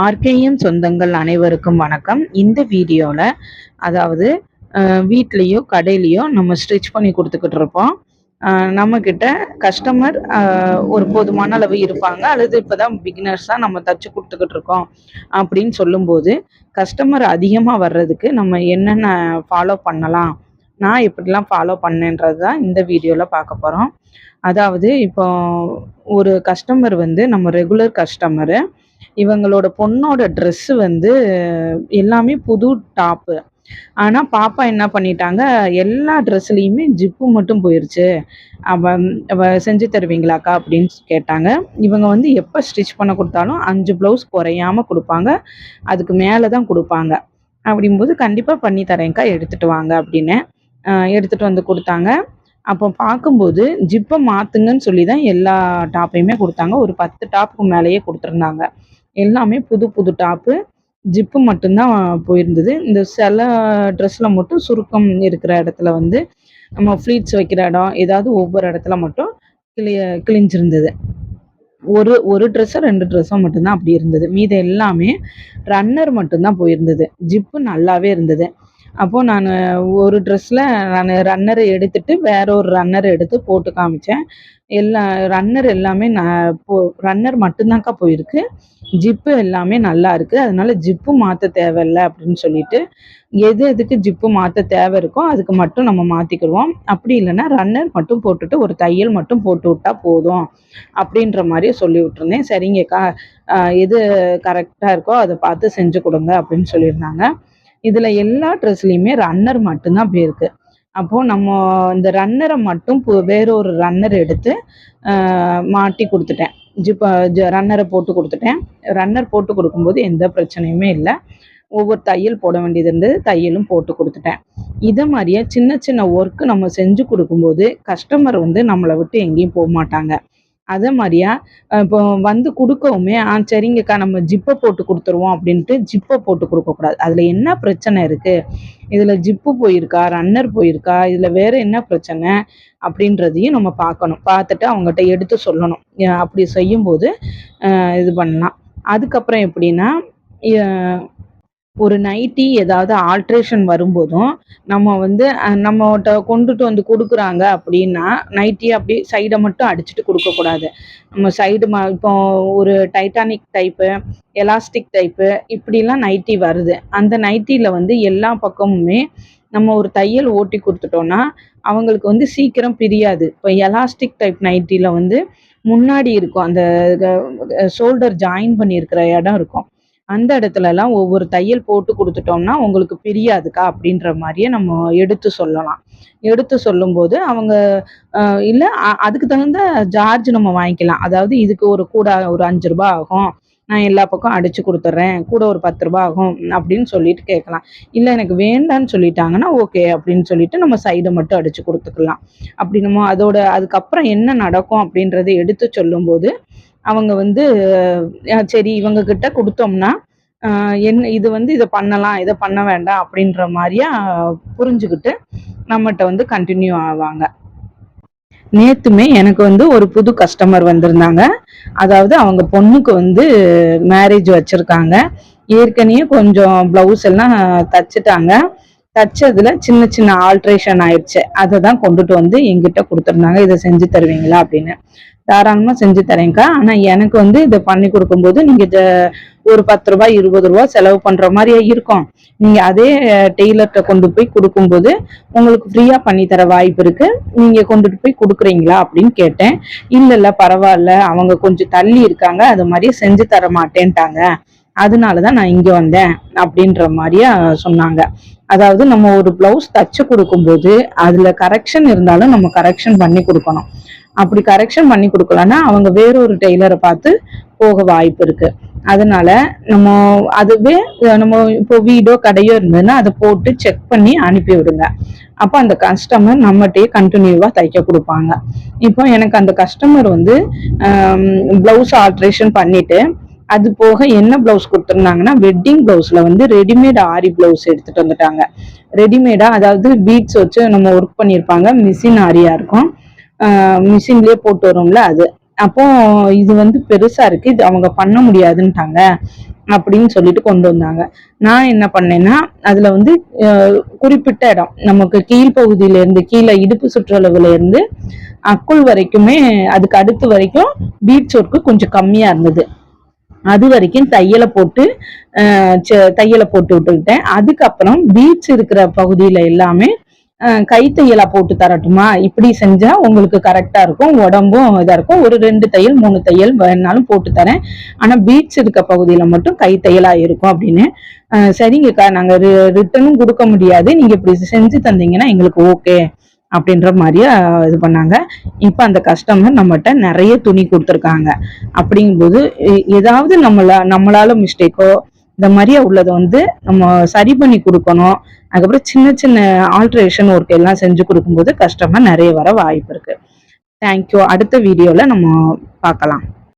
RKM சொந்தங்கள் அனைவருக்கும் வணக்கம். இந்த வீடியோவில் அதாவது வீட்லேயோ கடையிலையோ நம்ம ஸ்டிச் பண்ணி கொடுத்துக்கிட்டு இருப்போம். நம்மக்கிட்ட கஸ்டமர் ஒரு போதுமான அளவு இருப்பாங்க. அல்லது இப்போ தான் பிகினர்ஸாக நம்ம தச்சு கொடுத்துக்கிட்டு இருக்கோம் அப்படின்னு சொல்லும்போது கஸ்டமர் அதிகமாக வர்றதுக்கு நம்ம என்னென்ன ஃபாலோ பண்ணலாம்? நான் எப்படிலாம் ஃபாலோ பண்ணேன்றது தான் இந்த வீடியோவில் பார்க்க போகிறோம் அதாவது இப்போ ஒரு கஸ்டமர் வந்து நம்ம ரெகுலர் கஸ்டமரு இவங்களோட பொண்ணோட ட்ரெஸ்ஸு வந்து எல்லாமே புது டாப்பு ஆனால் பாப்பா என்ன பண்ணிட்டாங்க? எல்லா ட்ரெஸ்லேயுமே ஜிப்பு மட்டும் போயிடுச்சு அவ அவ செஞ்சு தருவீங்களாக்கா? அப்படின்னு கேட்டாங்க. இவங்க வந்து எப்போ ஸ்டிச் பண்ண கொடுத்தாலும் அஞ்சு ப்ளவுஸ் குறையாம கொடுப்பாங்க. அதுக்கு மேலே தான் கொடுப்பாங்க. அப்படிங்கும்போது கண்டிப்பாக பண்ணி தரேங்க்கா எடுத்துகிட்டு வாங்க அப்படின்னு எடுத்துகிட்டு வந்து கொடுத்தாங்க. அப்போ பார்க்கும்போது ஜிப்பை மாற்றுங்கன்னு சொல்லி தான் எல்லா டாப்பையுமே கொடுத்தாங்க. ஒரு பத்து டாப்புக்கு மேலேயே கொடுத்துருந்தாங்க. எல்லாமே புது புது டாப்பு ஜிப்பு மட்டும்தான் போயிருந்தது. இந்த சில ட்ரெஸ்ஸில் மட்டும் சுருக்கம் இருக்கிற இடத்துல வந்து நம்ம ஃப்ளீட்ஸ் வைக்கிற இடம் ஏதாவது ஒவ்வொரு இடத்துல மட்டும் கிளிய கிழிஞ்சிருந்தது. ஒரு ஒரு ட்ரெஸ்ஸோ ரெண்டு ட்ரெஸ்ஸோ மட்டும்தான் அப்படி இருந்தது. மீது எல்லாமே ரன்னர் மட்டும்தான் போயிருந்தது. ஜிப்பு நல்லாவே இருந்தது. அப்போது நான் ஒரு ட்ரெஸ்ஸில் நான் ரன்னரை எடுத்துட்டு வேற ஒரு ரன்னர் எடுத்து போட்டு காமிச்சேன். எல்லா ரன்னர் எல்லாமே நான் போ ரன்னர் மட்டும்தான்க்கா போயிருக்கு. ஜிப்பு எல்லாமே நல்லா இருக்குது அதனால ஜிப்பு மாற்ற தேவையில்ல அப்படின்னு சொல்லிட்டு எது எதுக்கு ஜிப்பு மாற்ற தேவை இருக்கோ அதுக்கு மட்டும் நம்ம மாற்றிக்கிடுவோம் அப்படி இல்லைன்னா ரன்னர் மட்டும் போட்டுட்டு ஒரு தையல் மட்டும் போட்டு விட்டா போதும் அப்படின்ற மாதிரியே சொல்லி விட்டுருந்தேன். சரிங்கக்கா எது கரெக்டாக இருக்கோ அதை பார்த்து செஞ்சு கொடுங்க அப்படின்னு சொல்லியிருந்தாங்க. இதில் எல்லா ட்ரெஸ்லையுமே ரன்னர் மட்டும்தான் போயிருக்கு அப்போ அப்போது நம்ம இந்த ரன்னரை மட்டும் வேற ஒரு ரன்னர் எடுத்து மாட்டி கொடுத்துட்டேன். ஜிப்பா ரன்னரை போட்டு கொடுத்துட்டேன். ரன்னர் போட்டு கொடுக்கும்போது எந்த பிரச்சனையுமே இல்லை. ஒவ்வொரு தையல் போட வேண்டியது இருந்தது தையலும் போட்டு கொடுத்துட்டேன். இதை மாதிரியே சின்ன சின்ன ஒர்க்கு நம்ம செஞ்சு கொடுக்கும்போது கஸ்டமர் வந்து நம்மளை விட்டு எங்கேயும் போக மாட்டாங்க. அதே மாதிரியா இப்போ வந்து கொடுக்கவுமே ஆ சரிங்கக்கா நம்ம ஜிப்பை போட்டு கொடுத்துருவோம் அப்படின்ட்டு ஜிப்பை போட்டு கொடுக்கக்கூடாது அதில் என்ன பிரச்சனை இருக்குது இதில் ஜிப்பு போயிருக்கா? ரன்னர் போயிருக்கா? இதில் வேறு என்ன பிரச்சனை? அப்படின்றதையும் நம்ம பார்க்கணும். பார்த்துட்டு அவங்ககிட்ட எடுத்து சொல்லணும். அப்படி செய்யும்போது இது பண்ணலாம். அதுக்கப்புறம் எப்படின்னா ஒரு நைட்டி ஏதாவது ஆல்ட்ரேஷன் வரும்போதும் நம்ம வந்து நம்மகிட்ட கொண்டுட்டு வந்து கொடுக்குறாங்க அப்படின்னா நைட்டி அப்படி சைடை மட்டும் அடிச்சுட்டு கொடுக்கக்கூடாது. நம்ம சைடு ம இப்போ ஒரு டைட்டானிக் டைப்பு எலாஸ்டிக் டைப்பு இப்படிலாம் நைட்டி வருது. அந்த நைட்டியில் வந்து எல்லா பக்கமுமே நம்ம ஒரு தையல் ஓட்டி கொடுத்துட்டோன்னா அவங்களுக்கு வந்து சீக்கிரம் பிரியாது. இப்போ எலாஸ்டிக் டைப் நைட்டியில் வந்து முன்னாடி இருக்கும். அந்த ஷோல்டர் ஜாயின் பண்ணியிருக்கிற இடம் இருக்கும். அந்த இடத்துலலாம் ஒவ்வொரு தையல் போட்டு கொடுத்துட்டோம்னா உங்களுக்கு பிரியாதுக்கா அப்படின்ற மாதிரியே நம்ம எடுத்து சொல்லலாம். எடுத்து சொல்லும்போது அவங்க இல்லை அதுக்கு தகுந்த சார்ஜ் நம்ம வாங்கிக்கலாம். அதாவது இதுக்கு ஒரு கூட ஒரு அஞ்சு ரூபா ஆகும். நான் எல்லா பக்கம் அடிச்சு கொடுத்துட்றேன் கூட ஒரு பத்து ரூபா ஆகும் அப்படின்னு சொல்லிட்டு கேட்கலாம். இல்லை எனக்கு வேண்டான்னு சொல்லிட்டாங்கன்னா ஓகே அப்படின்னு சொல்லிட்டு நம்ம சைடை மட்டும் அடிச்சு கொடுத்துக்கலாம். அப்படி நம்ம அதோட அதுக்கப்புறம் என்ன நடக்கும் அப்படின்றத எடுத்து சொல்லும்போது அவங்க வந்து சரி இவங்க கிட்ட கொடுத்தோம்னா என்ன இது வந்து இதை பண்ணலாம் இதை பண்ண வேண்டாம் அப்படின்ற மாதிரியா புரிஞ்சுக்கிட்டு நம்மகிட்ட வந்து கண்டினியூ ஆவாங்க. நேத்துமே எனக்கு வந்து ஒரு புது கஸ்டமர் வந்திருந்தாங்க. அதாவது அவங்க பொண்ணுக்கு வந்து மேரேஜ் வச்சிருக்காங்க. ஏற்கனவே கொஞ்சம் ப்ளவுஸ் எல்லாம் தச்சுட்டாங்க. தச்சதுல சின்ன சின்ன ஆல்ட்ரேஷன் ஆயிடுச்சு. அதை தான் கொண்டுட்டு வந்து எங்கிட்ட கொடுத்துருந்தாங்க. இதை செஞ்சு தருவீங்களா அப்படின்னு. தாராளமாக செஞ்சு தரேங்க்கா ஆனால் எனக்கு வந்து இதை பண்ணி கொடுக்கும்போது நீங்கள் ஒரு பத்து ரூபாய் இருபது ரூபா செலவு பண்ணுற மாதிரியே இருக்கும். நீங்கள் அதே டெய்லர்கிட்ட கொண்டு போய் கொடுக்கும்போது உங்களுக்கு ஃப்ரீயாக பண்ணி தர வாய்ப்பு இருக்கு. நீங்கள் கொண்டுட்டு போய் கொடுக்குறீங்களா அப்படின்னு கேட்டேன். இல்லை இல்லை பரவாயில்ல. அவங்க கொஞ்சம் தள்ளி இருக்காங்க. அது மாதிரியே செஞ்சு தர மாட்டேன்ட்டாங்க. அதனால தான் நான் இங்கே வந்தேன் அப்படின்ற மாதிரியா சொன்னாங்க. அதாவது நம்ம ஒரு பிளவுஸ் தச்சு கொடுக்கும்போது அதில் கரெக்ஷன் இருந்தாலும் நம்ம கரெக்ஷன் பண்ணி கொடுக்கணும். அப்படி கரெக்ஷன் பண்ணி கொடுக்கலன்னா அவங்க வேறொரு டெய்லரை பார்த்து போக வாய்ப்பு இருக்கு. அதனால நம்ம அதுவே நம்ம இப்போ வீடோ கடையோ இருந்ததுன்னா அதை போட்டு செக் பண்ணி அனுப்பி விடுங்க. அப்போ அந்த கஸ்டமர் நம்மகிட்டயே கண்டினியூவாக தைக்க கொடுப்பாங்க. இப்போ எனக்கு அந்த கஸ்டமர் வந்து பிளவுஸ் ஆல்ட்ரேஷன் பண்ணிட்டு அது போக என்ன பிளவுஸ் கொடுத்துருந்தாங்கன்னா வெட்டிங் பிளவுஸ்ல வந்து ரெடிமேட் ஆரி பிளவுஸ் எடுத்துட்டு வந்துட்டாங்க. ரெடிமேடா அதாவது பீட்ஸ் வச்சு நம்ம ஒர்க் பண்ணியிருப்பாங்க மிஷின் ஆரியா இருக்கும். மிஷின்லேயே போட்டு வரும்ல அது. அப்போ இது வந்து பெருசா இருக்கு. இது அவங்க பண்ண முடியாதுன்ட்டாங்க அப்படின்னு சொல்லிட்டு கொண்டு வந்தாங்க. நான் என்ன பண்ணேன்னா அதுல வந்து குறிப்பிட்ட இடம். நமக்கு கீழ்ப்பகுதியில இருந்து கீழே இடுப்பு சுற்றளவுல இருந்து அக்குள் வரைக்குமே அதுக்கு அடுத்து வரைக்கும் பீட்ஸ் ஒர்க்கு கொஞ்சம் கம்மியா இருந்தது. அது வரைக்கும் தையலை போட்டு தையலை போட்டு விட்டுக்கிட்டேன். அதுக்கப்புறம் பீட்ஸ் இருக்கிற பகுதியில எல்லாமே கைத்தையலா போட்டு தரட்டுமா? இப்படி செஞ்சா உங்களுக்கு கரெக்டா இருக்கும். உடம்பும் இதா இருக்கும். ஒரு ரெண்டு தையல் மூணு தையல் வேணாலும் போட்டு தரேன். ஆனா பீச் இருக்க பகுதியில மட்டும் கைத்தையலா இருக்கும் அப்படின்னு. சரிங்கக்கா நாங்க ரிட்டனும் கொடுக்க முடியாது. நீங்க இப்படி செஞ்சு தந்தீங்கன்னா எங்களுக்கு ஓகே அப்படின்ற மாதிரியே இது பண்ணாங்க. இப்போ அந்த கஸ்டமர் நம்மகிட்ட நிறைய துணி கொடுத்துருக்காங்க. அப்படிங்கும்போது ஏதாவது நம்மள நம்மளால மிஸ்டேக்கோ இந்த மாதிரியே உள்ளதை வந்து நம்ம சரி பண்ணி கொடுக்கணும். அதுக்கப்புறம் சின்ன சின்ன ஆல்ட்ரேஷன் ஒர்க் எல்லாம் செஞ்சு கொடுக்கும்போது கஸ்டமர் நிறைய வர வாய்ப்பு இருக்கு. தேங்க்யூ அடுத்த வீடியோல நம்ம பார்க்கலாம்.